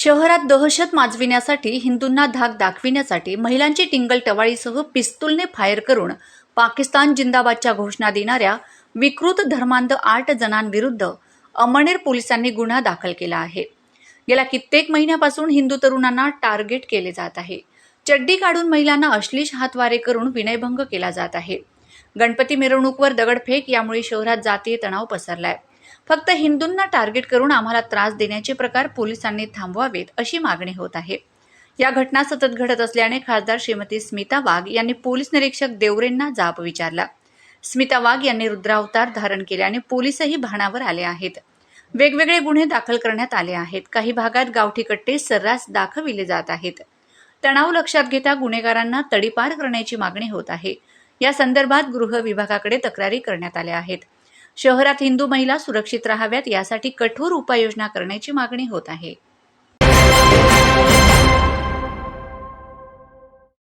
शहरात दहशत माजविण्यासाठी हिंदूंना धाक दाखविण्यासाठी महिलांची टिंगल टवाळीसह पिस्तूलने फायर करून पाकिस्तान जिंदाबादच्या घोषणा देणाऱ्या विकृत धर्मांध आठ जणांविरुद्ध अमळनेर पोलिसांनी गुन्हा दाखल केला आहे. गेल्या कित्येक महिन्यापासून हिंदू तरुणांना टार्गेट केले जात आहे. चड्डी काढून महिलांना अश्लीष हातवारे करून विनयभंग केला जात आहे. गणपती मिरवणूकवर दगडफेक यामुळे शहरात जातीय तणाव पसरलाय. फक्त हिंदूंना टार्गेट करून आम्हाला त्रास देण्याचे प्रकार पोलिसांनी थांबवावेत अशी मागणी होत आहे. या घटना सतत घडत असल्याने खासदार श्रीमती स्मिता वाघ यांनी पोलीस निरीक्षक देवरेंना जाब विचारला. स्मिता वाघ यांनी रुद्रावतार धारण केल्याने पोलीसही भानावर आले आहेत. वेगवेगळे गुन्हे दाखल करण्यात आले आहेत. काही भागात गावठी कट्टे सर्रास दाखविले जात आहेत. तणाव लक्षात घेता गुन्हेगारांना तडीपार करण्याची मागणी होत आहे. या संदर्भात गृह विभागाकडे तक्रारी करण्यात आल्या आहेत. शहरात हिंदू महिला सुरक्षित राहाव्यात यासाठी कठोर उपाययोजना करण्याची मागणी होत आहे.